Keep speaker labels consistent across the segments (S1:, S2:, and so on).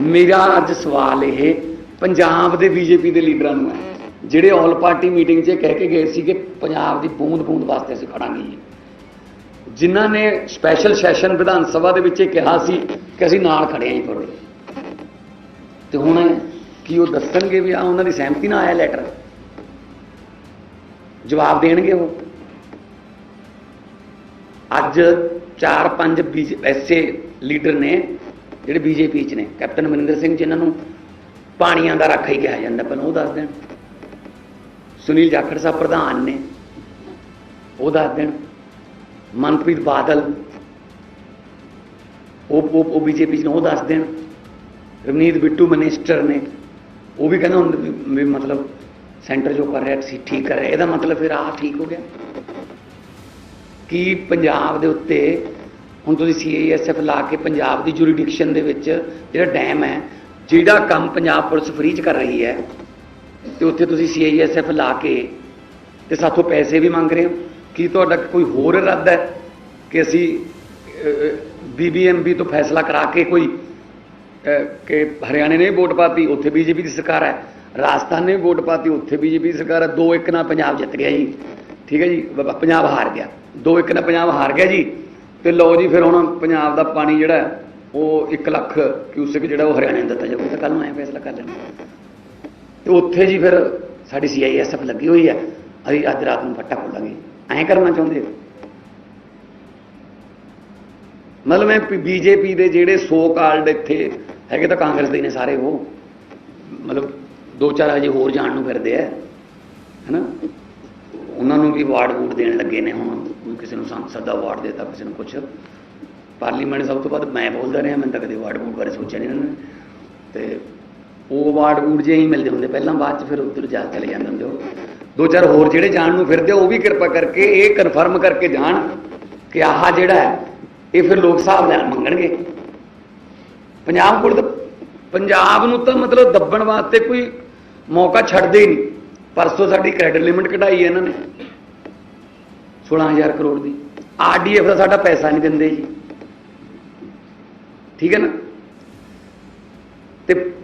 S1: ਮੇਰਾ ਅੱਜ ਸਵਾਲ ਇਹ ਪੰਜਾਬ ਦੇ ਬੀਜੇਪੀ ਦੇ ਲੀਡਰਾਂ ਨੂੰ ਹੈ, ਜਿਹੜੇ ਆਲ ਪਾਰਟੀ ਮੀਟਿੰਗ 'ਚ ਕਹਿ ਕੇ ਗਏ ਸੀ ਕਿ ਪੰਜਾਬ ਦੀ ਬੂੰਦ ਬੂੰਦ ਵਾਸਤੇ ਅਸੀਂ ਖੜਾਂਗੇ ਜੀ। ਜਿਨ੍ਹਾਂ ਨੇ ਸਪੈਸ਼ਲ ਸੈਸ਼ਨ ਵਿਧਾਨ ਸਭਾ ਦੇ ਵਿੱਚ ਇਹ ਕਿਹਾ ਸੀ ਕਿ ਅਸੀਂ ਨਾਲ ਖੜੇ ਆਂ ਜੀ ਤੁਹਾਡੇ ਤੇ ਹੁਣ ਕੀ ਉਹ ਦੱਸਣਗੇ ਵੀ ਆ ਉਹਨਾਂ ਦੀ ਸਹਿਮਤੀ ਨਾਲ ਆਇਆ ਲੈਟਰ ਜਵਾਬ ਦੇਣਗੇ ਉਹ। ਅੱਜ 4-5 ਐਸੇ ਲੀਡਰ ਨੇ ਜਿਹੜੇ ਬੀਜੇਪੀ ਚ ਨੇ, ਕੈਪਟਨ ਅਮਰਿੰਦਰ ਸਿੰਘ ਜਿਨ੍ਹਾਂ ਨੂੰ ਪਾਣੀਆਂ ਦਾ ਰਾਖਾ ਹੀ ਕਿਹਾ ਜਾਂਦਾ ਪਹਿਲਾਂ ਉਹ ਦੱਸ ਦੇਣ। ਸੁਨੀਲ ਜਾਖੜ ਸਾਹਿਬ ਪ੍ਰਧਾਨ ਨੇ, ਉਹ ਦੱਸ ਦੇਣ। ਮਨਪ੍ਰੀਤ ਬਾਦਲ, ਉਹ ਉਹ ਉਹ ਬੀਜੇਪੀ ਚ ਨੇ, ਉਹ ਦੱਸ ਦੇਣ। ਰਵਨੀਤ ਬਿੱਟੂ ਮਿਨਿਸਟਰ ਨੇ, ਉਹ ਵੀ ਕਹਿੰਦਾ ਹੁਣ ਵੀ- ਵੀ ਮਤਲਬ ਸੈਂਟਰ ਜੋ ਕਰ ਰਿਹਾ ਸੀ ਠੀਕ ਕਰ ਰਿਹਾ। ਇਹਦਾ ਮਤਲਬ ਫਿਰ ਆਹ ਠੀਕ ਹੋ ਗਿਆ। ਕਿ ਪੰਜਾਬ ਦੇ ਉੱਤੇ ਹੁਣ ਤੁਸੀਂ ਸੀਆਈਐਸਐਫ ਲਾ ਕੇ ਪੰਜਾਬ ਦੀ ਜੁਰੀਡਿਕਸ਼ਨ ਦੇ ਵਿੱਚ ਜਿਹੜਾ ਡੈਮ ਹੈ, ਜਿਹੜਾ ਕੰਮ ਪੰਜਾਬ ਪੁਲਿਸ ਫ੍ਰੀ ਚ ਕਰ ਰਹੀ ਹੈ, ਤੇ ਉੱਥੇ ਤੁਸੀਂ ਸੀਆਈਐਸਐਫ ਲਾ ਕੇ ਤੇ ਸਾਥੋਂ ਪੈਸੇ ਵੀ ਮੰਗ ਰਹੇ ਹੋ। ਕੀ ਤੁਹਾਡਾ ਕੋਈ ਹੋਰ ਇਰਾਦਾ ਹੈ ਕਿ ਅਸੀਂ ਬੀਬੀਐਮਬੀ ਤੋਂ ਫੈਸਲਾ ਕਰਾ ਕੇ ਕੋਈ ਕਿ ਹਰਿਆਣੇ ਨੇ ਵੀ ਵੋਟ ਪਾਤੀ, ਉੱਥੇ ਬੀਜੇਪੀ ਦੀ ਸਰਕਾਰ ਹੈ। ਰਾਜਸਥਾਨ ਨੇ ਵੀ ਵੋਟ ਪਾਤੀ, ਉੱਥੇ ਬੀਜੇਪੀ ਦੀ ਸਰਕਾਰ ਹੈ। ਦੋ ਇੱਕ ਨਾਲ ਪੰਜਾਬ ਜਿੱਤ ਗਿਆ ਜੀ। ਠੀਕ ਹੈ ਜੀ? ਪੰਜਾਬ ਹਾਰ ਗਿਆ। ਦੋ ਇੱਕ ਨਾਲ ਪੰਜਾਬ ਹਾਰ ਗਿਆ ਜੀ। ਤੇ ਲਓ ਜੀ, ਫਿਰ ਹੁਣ ਪੰਜਾਬ ਦਾ ਪਾਣੀ ਜਿਹੜਾ ਉਹ 1 ਲੱਖ ਕਿਊਸਿਕ ਜਿਹੜਾ ਉਹ ਹਰਿਆਣੇ ਨੂੰ ਦਿੱਤਾ ਜਾਊਗਾ ਤਾਂ ਕੱਲ ਨੂੰ ਐਂ ਫੈਸਲਾ ਕਰ ਲੈਣਾ ਤੇ ਉੱਥੇ ਜੀ ਫਿਰ ਸਾਡੀ ਸੀਆਈਐਸਐਫ ਲੱਗੀ ਹੋਈ ਹੈ। ਅਸੀਂ ਅੱਜ ਰਾਤ ਨੂੰ ਫੱਟਾ ਖੋਲਾਂਗੇ। ਐਂ ਕਰਨਾ ਚਾਹੁੰਦੇ ਹੋ? ਮਤਲਬ ਮੈਂ ਬੀਜੇਪੀ ਦੇ ਜਿਹੜੇ ਸੋ ਕਾਲਡ ਇੱਥੇ ਹੈਗੇ ਤਾਂ ਕਾਂਗਰਸ ਦੇ ਨੇ ਸਾਰੇ ਉਹ। ਮਤਲਬ ਦੋ ਚਾਰ ਹਜੇ ਹੋਰ ਜਾਣ ਨੂੰ ਫਿਰਦੇ ਆ। ਹੈਨਾ? ਉਹਨਾਂ ਨੂੰ ਵੀ ਵਾਰਡ ਵੂਡ ਦੇਣ ਲੱਗੇ ਨੇ ਹੁਣ। ਕਿਸੇ ਨੂੰ ਸੰਸਦ ਦਾ ਅਵਾਰਡ ਦੇਤਾ, ਕਿਸੇ ਨੂੰ ਕੁਛ। ਪਾਰਲੀਮੈਂਟ ਸਭ ਤੋਂ ਵੱਧ ਮੈਂ ਬੋਲਦਾ ਰਿਹਾ ਮੈਂ ਤਾਂ ਕਦੇ ਅਵਾਰਡ ਬੂਡ ਬਾਰੇ ਸੋਚਿਆ ਨਹੀਂ ਇਹਨਾਂ ਨੇ। ਤੇ ਉਹ ਅਵਾਰਡ ਵੂਡ ਜੇ ਹੀ ਮਿਲਦੇ ਹੁੰਦੇ, ਪਹਿਲਾਂ ਬਾਅਦ ਚ ਫਿਰ ਉੱਧਰ ਜਾ ਚਲੇ ਜਾਂਦੇ ਹੁੰਦੇ ਉਹ। ਦੋ ਚਾਰ ਹੋਰ ਜਿਹੜੇ ਜਾਣ ਨੂੰ ਫਿਰਦੇ ਉਹ ਵੀ ਕਿਰਪਾ ਕਰਕੇ, ਇਹ ਕਨਫਰਮ ਕਰਕੇ ਜਾਣ ਕਿ ਆਹ ਜਿਹੜਾ ਹੈ, ਇਹ ਫਿਰ ਲੋਕ ਸਾਹਿਬ ਲੈਣ ਮੰਗਣਗੇ। ਪੰਜਾਬ ਕੋਲ ਤਾਂ, ਪੰਜਾਬ ਨੂੰ ਤਾਂ ਮਤਲਬ ਦੱਬਣ ਵਾਸਤੇ ਕੋਈ ਮੌਕਾ ਛੱਡਦੇ ਹੀ ਨਹੀਂ। ਪਰਸੋਂ ਸਾਡੀ ਕ੍ਰੈਡਿਟ ਲਿਮਿਟ ਕਢਾਈ ਹੈ ਇਹਨਾਂ ਨੇ। 16000 ਕਰੋੜ ਦੀ। ਆਰਡੀਐਫ ਦਾ ਸਾਡਾ ਪੈਸਾ ਨਹੀਂ ਦਿੰਦੇ ਜੀ। ਠੀਕ ਹੈ ਨਾ? ਤੇ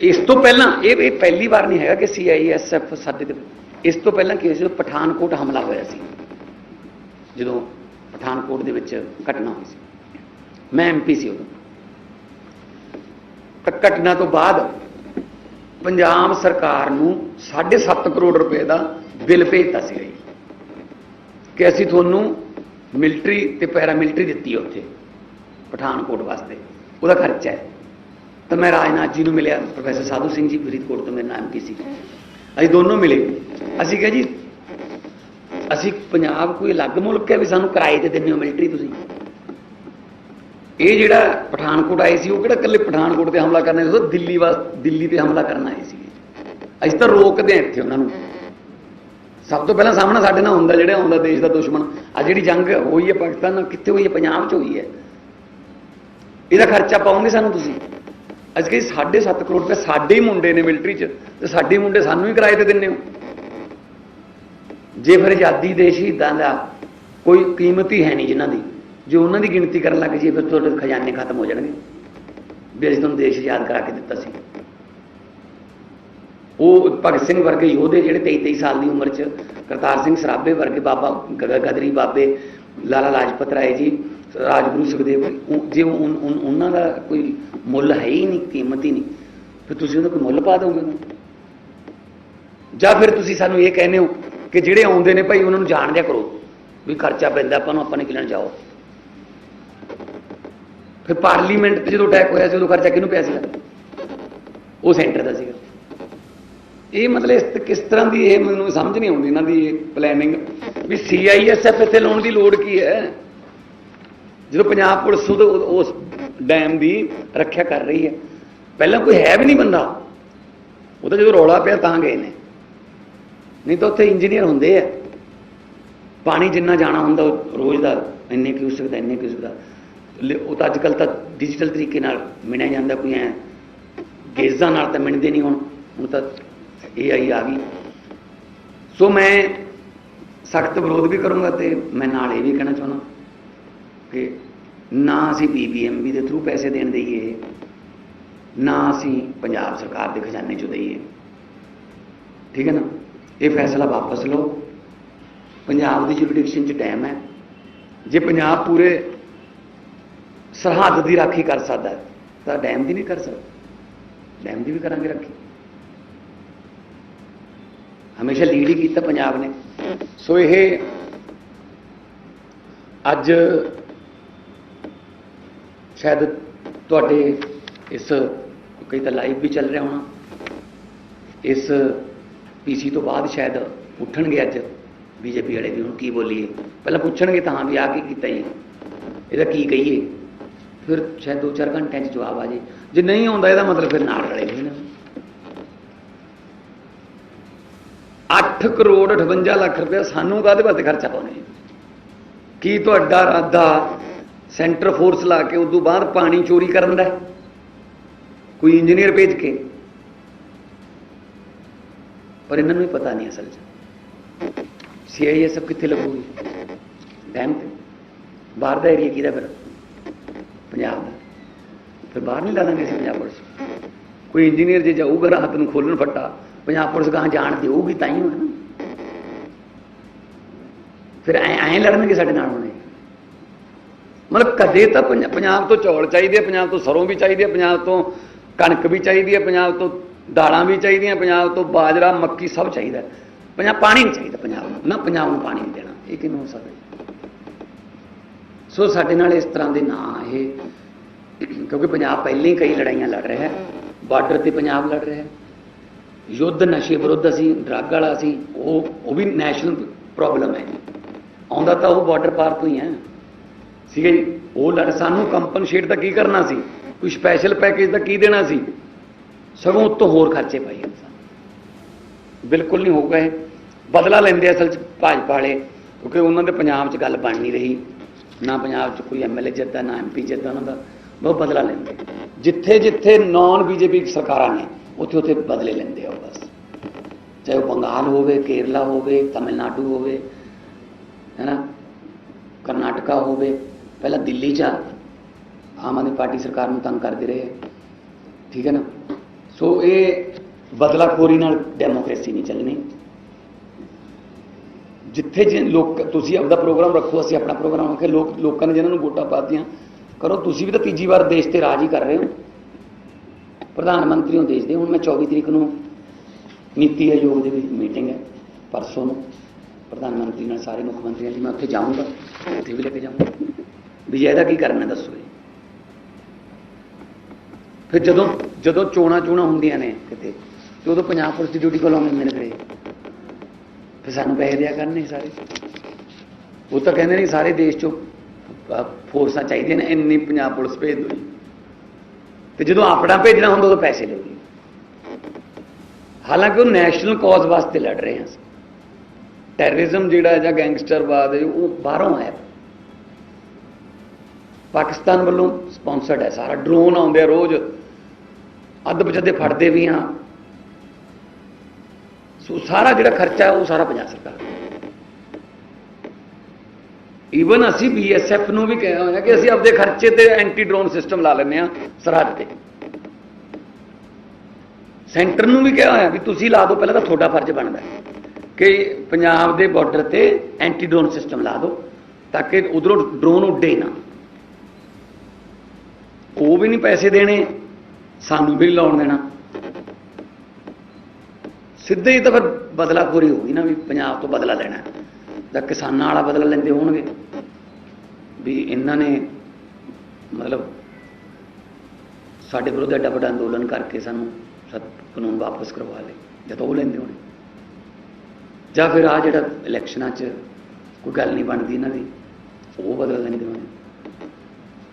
S1: ਇਸ ਤੋਂ ਪਹਿਲਾਂ, ਇਹ ਇਹ ਪਹਿਲੀ ਵਾਰ ਨਹੀਂ ਹੈਗਾ ਕਿ ਸੀਆਈਐਸਐਫ ਸਾਡੇ ਤੇ ਇਸ ਤੋਂ ਪਹਿਲਾਂ ਕੀ ਹੋਇਆ ਸੀ ਜਦੋਂ ਪਠਾਨਕੋਟ ਹਮਲਾ ਹੋਇਆ ਸੀ। ਜਦੋਂ ਪਠਾਨਕੋਟ ਦੇ ਵਿੱਚ ਘਟਨਾ ਹੋਈ ਸੀ। ਮੈਂ ਐਮਪੀ ਸੀ ਉਦੋਂ। ਤਾਂ ਘਟਨਾ ਤੋਂ ਬਾਅਦ ਪੰਜਾਬ ਸਰਕਾਰ ਨੂੰ 7.5 ਕਰੋੜ ਰੁਪਏ ਦਾ ਬਿੱਲ ਭੇਜਤਾ ਸੀ। ਜੀ ਕਿ ਅਸੀਂ ਤੁਹਾਨੂੰ ਮਿਲਟਰੀ ਤੇ ਪੈਰਾਮਿਲਟਰੀ ਦਿੱਤੀ ਹੈ ਉੱਥੇ, ਪਠਾਨਕੋਟ ਵਾਸਤੇ। ਉਹਦਾ ਖਰਚਾ ਹੈ। ਤਾਂ ਮੈਂ ਰਾਜਨਾਥ ਜੀ ਨੂੰ ਮਿਲਿਆ, ਪ੍ਰੋਫੈਸਰ ਸਾਧੂ ਸਿੰਘ ਜੀ, ਫਰੀਦਕੋਟ ਤੋਂ ਮੇਰੇ ਨਾਮ ਕੀ ਸੀ। ਅਸੀਂ ਦੋਨੋਂ ਮਿਲੇ। ਅਸੀਂ ਕਿਹਾ ਜੀ, ਅਸੀਂ ਪੰਜਾਬ ਕੋਈ ਅਲੱਗ ਮੁਲਕ ਹੈ ਵੀ ਸਾਨੂੰ ਕਿਰਾਏ ਤੇ ਦਿੰਦੇ ਹੋ ਮਿਲਟਰੀ ਤੁਸੀਂ? ਇਹ ਜਿਹੜਾ ਪਠਾਨਕੋਟ ਆਏ ਸੀ, ਉਹ ਕਿਹੜਾ ਇਕੱਲੇ ਪਠਾਨਕੋਟ ਤੇ ਹਮਲਾ ਕਰਨਾ ਸੀ, ਉਹ ਦਿੱਲੀ ਵਾਸ, ਦਿੱਲੀ ਤੇ ਹਮਲਾ ਕਰਨ ਆਏ ਸੀ ਅਸੀਂ ਤਾਂ ਰੋਕਦੇ ਹਾਂ ਇੱਥੇ ਉਹਨਾਂ ਨੂੰ। ਸਭ ਤੋਂ ਪਹਿਲਾਂ ਸਾਹਮਣਾ ਸਾਡੇ ਨਾਲ ਹੁੰਦਾ, ਜਿਹੜਾ ਹੁੰਦਾ ਦੇਸ਼ ਦਾ ਦੁਸ਼ਮਣ। ਆ ਜਿਹੜੀ ਜੰਗ ਹੋਈ ਹੈ ਪਾਕਿਸਤਾਨ ਨਾਲ, ਕਿੱਥੇ ਹੋਈ ਹੈ? ਪੰਜਾਬ 'ਚ ਹੋਈ ਹੈ। ਇਹਦਾ ਖਰਚਾ ਪਾਉਂਗੇ ਸਾਨੂੰ ਤੁਸੀਂ? ਅਸੀਂ ਕਹੀ 7.5 ਕਰੋੜ ਰੁਪਏ ਸਾਡੇ ਹੀ ਮੁੰਡੇ ਨੇ ਮਿਲਟਰੀ 'ਚ, ਤੇ ਸਾਡੇ ਮੁੰਡੇ ਸਾਨੂੰ ਹੀ ਕਿਰਾਏ ਤੇ ਦਿੰਦੇ ਹੋ। ਜੇ ਫਿਰ ਆਜ਼ਾਦੀ ਦੇ ਸ਼ਹੀਦਾਂ ਦਾ ਕੋਈ ਕੀਮਤ ਹੀ ਹੈ ਨਹੀਂ ਜਿਨ੍ਹਾਂ ਦੀ, ਜੇ ਉਹਨਾਂ ਦੀ ਗਿਣਤੀ ਕਰਨ ਲੱਗ ਜੀ ਫਿਰ ਤੁਹਾਡੇ ਖਜ਼ਾਨੇ ਖਤਮ ਹੋ ਜਾਣਗੇ। ਵੀ ਅਸੀਂ ਤੁਹਾਨੂੰ ਦੇਸ਼ ਆਜ਼ਾਦ ਕਰਾ ਕੇ ਦਿੱਤਾ ਸੀ। ਉਹ ਭਗਤ ਸਿੰਘ ਵਰਗੇ ਯੋਧੇ ਜਿਹੜੇ 23 23 ਸਾਲ ਦੀ ਉਮਰ 'ਚ ਕਰਤਾਰ ਸਿੰਘ ਸਰਾਭੇ ਵਰਗੇ ਬਾਬਾ ਗਦਰੀ ਬਾਬੇ ਲਾਲਾ ਲਾਜਪਤ ਰਾਏ ਜੀ, ਰਾਜਗੁਰੂ ਸੁਖਦੇਵ ਜੇ ਉਨ- ਉਹਨਾਂ ਦਾ ਕੋਈ ਮੁੱਲ ਹੈ ਹੀ ਨਹੀਂ, ਕੀਮਤ ਹੀ ਨਹੀਂ, ਫਿਰ ਤੁਸੀਂ ਉਹਦਾ ਕੋਈ ਮੁੱਲ ਪਾ ਦੋਗੇ ਉਹਨੂੰ? ਜਾਂ ਫਿਰ ਤੁਸੀਂ ਸਾਨੂੰ ਇਹ ਕਹਿੰਦੇ ਹੋ ਕਿ ਜਿਹੜੇ ਆਉਂਦੇ ਨੇ ਭਾਈ ਉਹਨਾਂ ਨੂੰ ਜਾਣ ਦਿਆ ਕਰੋ ਵੀ ਖਰਚਾ ਪੈਂਦਾ, ਆਪਾਂ ਨੂੰ ਆਪਾਂ ਨੇ ਕਿਲਣ ਜਾਓ? ਫਿਰ ਪਾਰਲੀਮੈਂਟ 'ਚ ਜਦੋਂ ਅਟੈਕ ਹੋਇਆ ਸੀ, ਉਦੋਂ ਖਰਚਾ ਕਿਹਨੂੰ ਪਿਆ ਸੀਗਾ? ਉਹ ਸੈਂਟਰ ਦਾ ਸੀਗਾ। ਇਹ ਮਤਲਬ ਇਸ ਕਿਸ ਤਰ੍ਹਾਂ ਦੀ ਇਹ ਮੈਨੂੰ ਸਮਝ ਨਹੀਂ ਆਉਂਦੀ ਇਹਨਾਂ ਦੀ ਪਲੈਨਿੰਗ ਵੀ ਸੀਆਈਐਸਐਫ ਇੱਥੇ ਲਾਉਣ ਦੀ ਲੋੜ ਕੀ ਹੈ? ਜਦੋਂ ਪੰਜਾਬ ਪੁਲਿਸ ਉਹਦੇ- ਉਸ ਡੈਮ ਦੀ ਰੱਖਿਆ ਕਰ ਰਹੀ ਹੈ। ਪਹਿਲਾਂ ਕੋਈ ਹੈ ਵੀ ਨਹੀਂ ਬੰਦਾ। ਉਹ ਤਾਂ ਜਦੋਂ ਰੌਲਾ ਪਿਆ ਤਾਂ ਗਏ ਨੇ। ਨਹੀਂ ਤਾਂ ਉੱਥੇ ਇੰਜੀਨੀਅਰ ਹੁੰਦੇ ਆ। ਪਾਣੀ ਜਿੰਨਾ ਜਾਣਾ ਹੁੰਦਾ ਉਹ ਰੋਜ਼ ਦਾ ਇੰਨੇ ਕਿਊਸਕ ਦਾ ਇੰਨੇ ਕਿਊਸਕ ਦਾ ਉਹ ਤਾਂ ਅੱਜ ਕੱਲ ਤਾਂ ਡਿਜੀਟਲ ਤਰੀਕੇ ਨਾਲ ਮਿਣਿਆ ਜਾਂਦਾ ਕੋਈ ਐ। ਗੇਜ਼ਾਂ ਨਾਲ ਤਾਂ ਮਿਣਦੇ ਨਹੀਂ ਹੁਣ। ਹੁਣ ਤਾਂ ਏਆਈ ਆ ਗਈ। ਸੋ ਮੈਂ ਸਖਤ ਵਿਰੋਧ ਵੀ ਕਰੂੰਗਾ ਤੇ ਮੈਂ ਨਾਲ ਇਹ ਵੀ ਕਹਿਣਾ ਚਾਹੁੰਦਾ ਕਿ ਨਾ ਅਸੀਂ ਬੀਬੀਐਮਬੀ ਦੇ ਥਰੂ ਪੈਸੇ ਦੇਣ ਦੇਈਏ, ਨਾ ਅਸੀਂ ਪੰਜਾਬ ਸਰਕਾਰ ਦੇ ਖਜ਼ਾਨੇ ਚੋਂ ਦਈਏ। ਠੀਕ ਹੈ ਨਾ? ਇਹ ਫੈਸਲਾ ਵਾਪਸ ਲਓ। ਪੰਜਾਬ ਦੀ ਜੁਰਿਡਿਕਸ਼ਨ 'ਚ ਡੈਮ ਹੈ। ਜੇ ਪੰਜਾਬ ਪੂਰੇ ਸਰਹੱਦ ਦੀ ਰਾਖੀ ਕਰ ਸਕਦਾ ਤਾਂ ਡੈਮ ਦੀ ਨਹੀਂ ਕਰ ਸਕਦਾ। ਡੈਮ ਦੀ ਵੀ ਕਰਾਂਗੇ ਰਾਖੀ। ਹਮੇਸ਼ਾ ਲੀਡ ਹੀ ਕੀਤਾ ਪੰਜਾਬ ਨੇ। ਸੋ ਇਹ ਅੱਜ ਸ਼ਾਇਦ ਤੁਹਾਡੇ ਇਸ, ਕਈ ਤਾਂ ਲਾਈਵ ਵੀ ਚੱਲ ਰਿਹਾ ਹੋਣਾ। ਇਸ ਪੀਸੀ ਤੋਂ ਬਾਅਦ ਸ਼ਾਇਦ ਉੱਠਣਗੇ ਅੱਜ ਬੀਜੇਪੀ ਵਾਲੇ ਵੀ, ਹੁਣ ਕੀ ਬੋਲੀਏ। ਪਹਿਲਾਂ ਪੁੱਛਣਗੇ ਤਾਂ ਹਾਂ ਵੀ ਆ ਕੀ ਕੀਤਾ ਜੀ। ਇਹਦਾ ਕੀ ਕਹੀਏ। ਫਿਰ ਸ਼ਾਇਦ 2-4 ਘੰਟਿਆਂ 'ਚ ਜਵਾਬ ਆ ਜੇ। ਜੇ ਨਹੀਂ ਆਉਂਦਾ ਇਹਦਾ ਮਤਲਬ ਫਿਰ ਨਾਲ ਰਲੇ ਹੋਏ ਨੇ 8 ਕਰੋੜ 58 ਲੱਖ ਰੁਪਏ ਸਾਨੂੰ ਕਾਹਦੇ ਵਾਸਤੇ ਖਰਚਾ ਪਾਉਣੇ ਕੀ ਤੁਹਾਡਾ ਇਰਾਦਾ ਸੈਂਟਰ ਫੋਰਸ ਲਾ ਕੇ ਉਦੋਂ ਬਾਅਦ ਪਾਣੀ ਚੋਰੀ ਕਰਨ ਦਾ ਕੋਈ ਇੰਜੀਨੀਅਰ ਭੇਜ ਕੇ? ਪਰ ਇਹਨਾਂ ਨੂੰ ਹੀ ਪਤਾ ਨਹੀਂ ਅਸਲ 'ਚ। ਸੀਆਈਐਸਐਫ ਕਿੱਥੇ ਲੱਗੂਗੀ? ਡੈਮ ਤੇ। ਬਾਹਰ ਦਾ ਏਰੀਆ ਕਿਹਦਾ ਫਿਰ? ਪੰਜਾਬ ਦਾ। ਫਿਰ ਬਾਹਰ ਨਹੀਂ ਲਾ ਦਾਂਗੇ ਅਸੀਂ ਪੰਜਾਬ ਪੁਲਿਸ। ਕੋਈ ਇੰਜੀਨੀਅਰ ਜੇ ਜਾਊਗਾ ਰਾਤ ਨੂੰ ਖੋਲਣ ਫੱਟਾ ਪੰਜਾਬ ਪੁਲਿਸ ਗਾਂ ਜਾਣ ਦੇਊਗੀ ਤਾਂ ਹੀ ਹੋਣਾ। ਨਾ ਫਿਰ ਐ ਐਂ ਲੜਨਗੇ ਸਾਡੇ ਨਾਲ ਹੁਣੇ ਮਤਲਬ ਕਦੇ ਤਾਂ ਪੰਜਾਬ ਤੋਂ ਚੌਲ ਚਾਹੀਦੇ ਆ, ਪੰਜਾਬ ਤੋਂ ਸਰੋਂ ਵੀ ਚਾਹੀਦੀ ਹੈ ਪੰਜਾਬ ਤੋਂ ਕਣਕ ਵੀ ਚਾਹੀਦੀ ਹੈ ਪੰਜਾਬ ਤੋਂ ਦਾਲਾਂ ਵੀ ਚਾਹੀਦੀਆਂ, ਪੰਜਾਬ ਤੋਂ ਬਾਜਰਾ, ਮੱਕੀ ਸਭ ਚਾਹੀਦਾ। ਪੰਜਾਬ ਪਾਣੀ ਨਹੀਂ ਚਾਹੀਦਾ ਪੰਜਾਬ ਨੂੰ। ਨਾ ਪੰਜਾਬ ਨੂੰ ਪਾਣੀ ਨਹੀਂ ਦੇਣਾ। ਇਹ ਕਿਵੇਂ ਹੋ ਸਕਦਾ? ਸੋ ਸਾਡੇ ਨਾਲ ਇਸ ਤਰ੍ਹਾਂ ਦੇ ਨਾ ਇਹ। ਕਿਉਂਕਿ ਪੰਜਾਬ ਪਹਿਲਾਂ ਹੀ ਕਈ ਲੜਾਈਆਂ ਲੜ ਰਿਹਾ ਹੈ। ਬਾਰਡਰ ਤੇ ਪੰਜਾਬ ਲੜ ਰਿਹਾ ਹੈ। ਯੁੱਧ ਨਸ਼ੇ ਵਿਰੁੱਧ ਅਸੀਂ ਡਰੱਗ ਵਾਲਾ ਸੀ ਉਹ ਉਹ ਵੀ ਨੈਸ਼ਨਲ ਪ੍ਰੋਬਲਮ ਹੈ ਆਉਂਦਾ ਤਾਂ ਉਹ ਬਾਰਡਰ ਪਾਰ ਤੋਂ ਹੀ ਹੈ। ਠੀਕ ਹੈ ਜੀ, ਉਹ ਲੜ, ਸਾਨੂੰ ਕੰਪਨਸੇਟ ਤਾਂ ਕੀ ਕਰਨਾ ਸੀ? ਕੋਈ ਸਪੈਸ਼ਲ ਪੈਕੇਜ ਤਾਂ ਕੀ ਦੇਣਾ ਸੀ? ਸਗੋਂ ਉੱਤੋਂ ਹੋਰ ਖਰਚੇ ਪਾਈ ਜਾਂਦੇ ਸਨ। ਬਿਲਕੁਲ ਨਹੀਂ ਹੋਊਗਾ ਇਹ। ਬਦਲਾ ਲੈਂਦੇ ਅਸਲ ਚ ਭਾਜਪਾ ਵਾਲੇ, ਕਿਉਂਕਿ ਉਹਨਾਂ ਦੇ ਪੰਜਾਬ 'ਚ ਗੱਲ ਬਣ ਨਹੀਂ ਰਹੀ। ਨਾ ਪੰਜਾਬ 'ਚ ਕੋਈ ਐਮਐਲਏ ਜਿੱਦਾਂ ਨਾ ਐਮਪੀ ਜਿੱਦਾਂ ਉਹਨਾਂ ਦਾ ਬਹੁਤ ਬਦਲਾ ਲੈਂਦੇ। ਜਿੱਥੇ ਜਿੱਥੇ ਨਾਨ ਬੀਜੇਪੀ ਸਰਕਾਰਾਂ ਨੇ ਉੱਥੇ ਉੱਥੇ ਬਦਲੇ ਲੈਂਦੇ ਆ ਉਹ ਬਸ। ਚਾਹੇ ਉਹ ਬੰਗਾਲ ਹੋਵੇ, ਕੇਰਲਾ ਹੋਵੇ, ਤਮਿਲਨਾਡੂ ਹੋਵੇ, ਹੈਨਾ? ਕਰਨਾਟਕਾ ਹੋਵੇ, ਪਹਿਲਾਂ ਦਿੱਲੀ 'ਚ ਆਮ ਆਦਮੀ ਪਾਰਟੀ ਸਰਕਾਰ ਨੂੰ ਤੰਗ ਕਰਦੇ ਰਹੇ ਠੀਕ ਹੈ ਨਾ? ਸੋ ਇਹ ਬਦਲਾਖੋਰੀ ਨਾਲ ਡੈਮੋਕ੍ਰੇਸੀ ਨਹੀਂ ਚੱਲਣੀ। ਜਿੱਥੇ ਜੇ ਲੋਕ, ਤੁਸੀਂ ਆਪਦਾ ਪ੍ਰੋਗਰਾਮ ਰੱਖੋ, ਅਸੀਂ ਆਪਣਾ ਪ੍ਰੋਗਰਾਮ ਰੱਖੇ, ਲੋਕ ਲੋਕਾਂ ਨੇ ਜਿਹਨਾਂ ਨੂੰ ਵੋਟਾਂ ਪਾਤੀਆਂ, ਕਰੋ। ਤੁਸੀਂ ਵੀ ਤਾਂ ਤੀਜੀ ਵਾਰ ਦੇਸ਼ ਤੇ ਰਾਜ ਹੀ ਕਰ ਰਹੇ ਹੋ। ਪ੍ਰਧਾਨ ਮੰਤਰੀ ਨੂੰ ਦੇਸ਼ ਦੇ ਹੁਣ ਮੈਂ 24 ਤਰੀਕ ਨੂੰ ਨੀਤੀ ਆਯੋਗ ਦੇ ਵਿੱਚ ਮੀਟਿੰਗ ਹੈ, ਪਰਸੋਂ ਨੂੰ। ਪ੍ਰਧਾਨ ਮੰਤਰੀ ਨਾਲ ਸਾਰੇ ਮੁੱਖ ਮੰਤਰੀਆਂ ਦੀ ਮੈਂ ਉੱਥੇ ਜਾਊਂਗਾ, ਉੱਥੇ ਵੀ ਲੈ ਕੇ ਜਾਊਂਗਾ। ਵੀ ਇਹਦਾ ਕੀ ਕਰਨਾ ਦੱਸੋ ਜੀ। ਫਿਰ ਜਦੋਂ ਜਦੋਂ ਚੋਣਾਂ ਚੋਣਾਂ ਹੁੰਦੀਆਂ ਨੇ ਕਿਤੇ, ਤੇ ਉਦੋਂ ਪੰਜਾਬ ਪੁਲਿਸ ਦੀ ਡਿਊਟੀ ਕੋਲ ਆਉਂਦੇ ਹੁੰਦੇ ਨੇ ਫਿਰ ਸਾਨੂੰ ਪੈਸੇ ਦਿਆ ਕਰਨੇ ਸਾਰੇ। ਉਹ ਤਾਂ ਕਹਿੰਦੇ ਨੇ ਸਾਰੇ ਦੇਸ਼ ਚੋਂ ਫੋਰਸਾਂ ਚਾਹੀਦੀਆਂ ਨੇ, ਇੰਨੀ ਪੰਜਾਬ ਪੁਲਿਸ ਭੇਜ ਦਿਓ ਜੀ। ਤੇ ਜਦੋਂ ਆਪਣਾ ਭੇਜਣਾ ਹੁੰਦਾ, ਉਦੋਂ ਪੈਸੇ ਲਓ ਹਾਲਾਂਕਿ ਉਹ ਨੈਸ਼ਨਲ ਕਾਜ਼ ਵਾਸਤੇ ਲੜ ਰਹੇ ਹਾਂ ਟੈਰਰਿਜ਼ਮ ਜਿਹੜਾ ਜਾਂ ਗੈਂਗਸਟਰਵਾਦ ਹੈ, ਉਹ ਬਾਹਰੋਂ ਆਇਆ। ਪਾਕਿਸਤਾਨ ਵੱਲੋਂ ਸਪਾਂਸਰਡ ਹੈ, ਸਾਰਾ ਡਰੋਨ ਆਉਂਦੇ ਆ ਰੋਜ਼। ਅੱਧ ਬਚਦੇ ਫੜਦੇ ਵੀ ਹਾਂ। ਸੋ ਸਾਰਾ ਜਿਹੜਾ ਖਰਚਾ ਉਹ ਸਾਰਾ ਪੰਜਾਬ ਸਰਕਾਰ ਦਾ। ਈਵਨ ਅਸੀਂ ਬੀਐਸਐਫ ਨੂੰ ਵੀ ਕਿਹਾ ਹੋਇਆ ਕਿ ਅਸੀਂ ਆਪਦੇ ਖਰਚੇ ਤੇ ਐਂਟੀ ਡਰੋਨ ਸਿਸਟਮ ਲਾ ਲੈਂਦੇ ਆ ਸਰਹੱਦ ਤੇ। ਸੈਂਟਰ ਨੂੰ ਵੀ ਕਿਹਾ ਹੋਇਆ ਵੀ ਤੁਸੀਂ ਲਾ ਦਿਓ, ਪਹਿਲਾਂ ਤਾਂ ਤੁਹਾਡਾ ਫਰਜ਼ ਬਣਦਾ ਕਿ ਪੰਜਾਬ ਦੇ ਬਾਰਡਰ ਤੇ ਐਂਟੀ ਡਰੋਨ ਸਿਸਟਮ ਲਾ ਦਿਓ ਤਾਂ ਕਿ ਉਧਰੋਂ ਡਰੋਨ ਉੱਡੇ ਨਾ। ਉਹ ਵੀ ਨਹੀਂ ਪੈਸੇ ਦੇਣੇ, ਸਾਨੂੰ ਵੀ ਲਾਉਣ ਦੇਣਾ। ਸਿੱਧੇ ਹੀ ਤਾਂ ਫਿਰ ਬਦਲਾਖੋਰੀ ਹੋਊਗੀ ਨਾ ਵੀ ਪੰਜਾਬ ਤੋਂ ਬਦਲਾ ਲੈਣਾ ਤਾਂ ਕਿਸਾਨਾਂ ਵਾਲਾ ਬਦਲਾ ਲੈਂਦੇ ਹੋਣਗੇ। ਵੀ ਇਹਨਾਂ ਨੇ ਮਤਲਬ ਸਾਡੇ ਵਿਰੁੱਧ ਐਡਾ ਵੱਡਾ ਅੰਦੋਲਨ ਕਰਕੇ ਸਾਨੂੰ ਸਭ ਕਾਨੂੰਨ ਵਾਪਸ ਕਰਵਾ ਲਏ, ਜਾਂ ਤਾਂ ਉਹ ਲੈਂਦੇ ਹੋਣੇ। ਜਾਂ ਫਿਰ ਆ ਜਿਹੜਾ ਇਲੈਕਸ਼ਨਾਂ 'ਚ ਕੋਈ ਗੱਲ ਨਹੀਂ ਬਣਦੀ ਇਹਨਾਂ ਦੀ, ਉਹ ਬਦਲ ਲੈਂਦੇ ਹੋਣੇ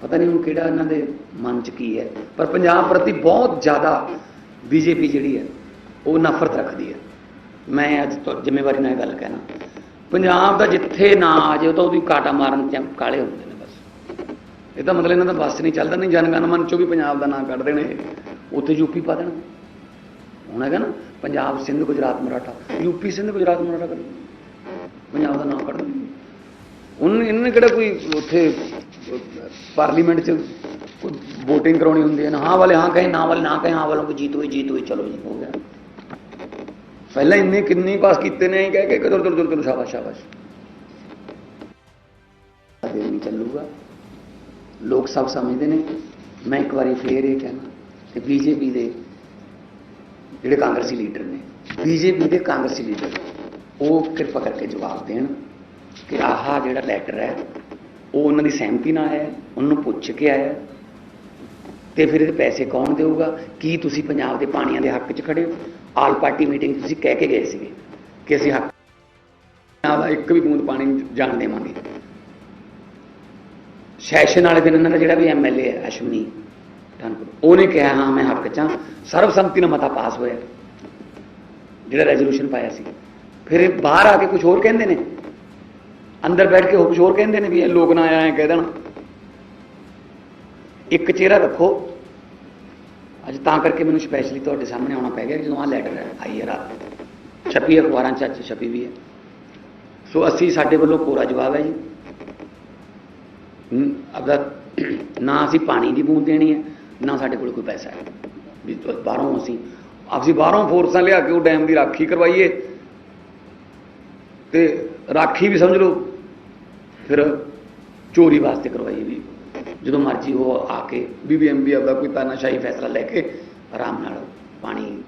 S1: ਪਤਾ ਨਹੀਂ ਹੁਣ ਕਿਹੜਾ ਇਹਨਾਂ ਦੇ ਮਨ 'ਚ ਕੀ ਹੈ, ਪਰ ਪੰਜਾਬ ਪ੍ਰਤੀ ਬਹੁਤ ਜ਼ਿਆਦਾ ਬੀਜੇਪੀ ਜਿਹੜੀ ਹੈ, ਉਹ ਨਫ਼ਰਤ ਰੱਖਦੀ ਹੈ। ਮੈਂ ਅੱਜ ਤੋਂ ਜ਼ਿੰਮੇਵਾਰੀ ਨਾਲ ਇਹ ਗੱਲ ਕਹਿਣਾ। ਪੰਜਾਬ ਦਾ ਜਿੱਥੇ ਨਾ ਆ ਜੇ ਤਾਂ ਉਹਦੀ ਕਾਟਾ ਮਾਰਨ ਚ ਕਾਲੇ ਹੁੰਦੇ ਨੇ ਬਸ। ਇਹ ਤਾਂ ਮਤਲਬ ਇਹਨਾਂ ਦਾ ਬਸ ਨਹੀਂ ਚੱਲਦਾ, ਨਹੀਂ ਜਨਗਣ ਮਨ ਚੋਂ ਵੀ ਪੰਜਾਬ ਦਾ ਨਾਂ ਕੱਢ ਦੇਣੇ। ਉੱਥੇ ਯੂਪੀ ਪਾ ਦੇਣਾ। ਹੁਣ ਹੈਗਾ ਨਾ, ਪੰਜਾਬ ਸਿੰਧ ਗੁਜਰਾਤ ਮਰਾਠਾ। ਯੂਪੀ ਸਿੰਧ ਗੁਜਰਾਤ ਮਰਾਠਾ ਕਰ ਪੰਜਾਬ ਦਾ ਨਾਂ ਕੱਢ ਉਹਨਾਂ ਇਹਨਾਂ ਕਿਹੜਾ ਕੋਈ ਉੱਥੇ ਪਾਰਲੀਮੈਂਟ 'ਚ ਕੋਈ VOTING ਕਰਾਉਣੀ ਹੁੰਦੀ ਹੈ ਨਾ? ਹਾਂ ਵਾਲੇ ਹਾਂ ਕਹੇ, ਨਾ ਵਾਲੇ ਨਾ ਕਹੇ, ਹਾਂ ਵਾਲੋਂ ਕੋ ਜੀਤ ਹੋਈ ਜੀਤ ਹੋਈ, ਚਲੋ ਜੀ, ਹੋ ਗਿਆ। ਪਹਿਲਾਂ ਇੰਨੇ ਕਿੰਨੇ ਪਾਸ ਕੀਤੇ ਨੇ ਕਹਿ ਕੇ ਚਲੋ ਚਲੋ ਚਲੋ ਸ਼ਾਬਾਸ਼ ਸ਼ਾਬਾਸ਼। ਦੇਰ ਨਹੀਂ ਚੱਲੂਗਾ। ਲੋਕ ਸਭ ਸਮਝਦੇ ਨੇ। ਮੈਂ ਇੱਕ ਵਾਰੀ ਫੇਰ ਇਹ ਕਹਿਣਾ ਕਿ ਬੀਜੇਪੀ ਦੇ ਜਿਹੜੇ ਕਾਂਗਰਸੀ ਲੀਡਰ ਨੇ ਬੀਜੇਪੀ ਦੇ ਕਾਂਗਰਸੀ ਲੀਡਰ ਉਹ ਕਿਰਪਾ ਕਰਕੇ ਜਵਾਬ ਦੇਣ ਕਿ ਆਹ ਜਿਹੜਾ ਲੈਟਰ ਹੈ ਉਹ ਉਹਨਾਂ ਦੀ ਸਹਿਮਤੀ ਨਾਲ ਆਇਆ ਉਹਨੂੰ ਪੁੱਛ ਕੇ ਆਇਆ। ਹੈ, ਤੇ ਫਿਰ ਇਹਦੇ ਪੈਸੇ ਕੌਣ ਦੇਊਗਾ? ਕੀ ਤੁਸੀਂ ਪੰਜਾਬ ਦੇ ਪਾਣੀਆਂ ਦੇ ਹੱਕ 'ਚ ਖੜੇ ਹੋ? ਆਲ ਪਾਰਟੀ ਮੀਟਿੰਗ ਤੁਸੀਂ ਕਹਿ ਕੇ ਗਏ ਸੀਗੇ ਕਿ ਅਸੀਂ ਹੱਕ ਪੰਜਾਬ ਇੱਕ ਵੀ ਬੂੰਦ ਪਾਣੀ ਜਾਣ ਦੇਵਾਂਗੇ। ਸੈਸ਼ਨ ਵਾਲੇ ਦਿਨ ਇਹਨਾਂ ਦਾ ਜਿਹੜਾ ਵੀ ਐਮਐਲਏ ਹੈ, ਅਸ਼ਵਨੀ ਠਾਨਪੁਰ ਉਹਨੇ ਕਿਹਾ, ਹਾਂ, ਮੈਂ ਹੱਕ 'ਚ ਹਾਂ। ਸਰਬਸੰਮਤੀ ਨਾਲ ਮਤਾ ਪਾਸ ਹੋਇਆ। ਜਿਹੜਾ ਰੈਜ਼ੋਲੂਸ਼ਨ ਪਾਇਆ ਸੀ। ਫਿਰ ਬਾਹਰ ਆ ਕੇ ਕੁਝ ਹੋਰ ਕਹਿੰਦੇ ਨੇ। ਅੰਦਰ ਬੈਠ ਕੇ ਕੁਝ ਹੋਰ ਕਹਿੰਦੇ ਨੇ ਵੀ ਇਹ ਲੋਕ ਨਾ ਆਇਆ ਕਹਿ ਦੇਣ। ਇੱਕ ਚਿਹਰਾ ਰੱਖੋ। ਅੱਜ ਤਾਂ ਕਰਕੇ ਮੈਨੂੰ ਸਪੈਸ਼ਲੀ ਤੁਹਾਡੇ ਸਾਹਮਣੇ ਆਉਣਾ ਪੈ ਗਿਆ ਜਦੋਂ ਆਹ ਲੈਟਰ ਹੈ ਆਈ ਹੈ ਰਾਤ ਛਪੀ ਅਖਬਾਰਾਂ 'ਚ ਅੱਜ ਛਪੀ ਵੀ ਹੈ। ਸੋ ਅਸੀਂ ਸਾਡੇ ਵੱਲੋਂ ਕੋਰਾ ਜਵਾਬ ਹੈ ਜੀ। ਹਮ, ਆਪਦਾ ਨਾ ਅਸੀਂ ਪਾਣੀ ਦੀ ਬੂੰਦ ਦੇਣੀ ਹੈ ਨਾ ਸਾਡੇ ਕੋਲ ਕੋਈ ਪੈਸਾ ਹੈ। ਵੀ ਬਾਹਰੋਂ ਅਸੀਂ ਅਸੀਂ ਬਾਹਰੋਂ ਫੋਰਸਾਂ ਲਿਆ ਕੇ ਉਹ ਡੈਮ ਦੀ ਰਾਖੀ ਕਰਵਾਈਏ। ਤੇ ਰਾਖੀ ਵੀ ਸਮਝ ਲਓ ਫਿਰ ਚੋਰੀ ਵਾਸਤੇ ਕਰਵਾਈਏ ਵੀ। ਜਦੋਂ ਮਰਜ਼ੀ ਉਹ ਆ ਕੇ ਬੀਬੀਐਮਬੀ ਆਪਦਾ ਕੋਈ ਤਾਨਾਸ਼ਾਹੀ ਫੈਸਲਾ ਲੈ ਕੇ ਆਰਾਮ ਨਾਲ ਪਾਣੀ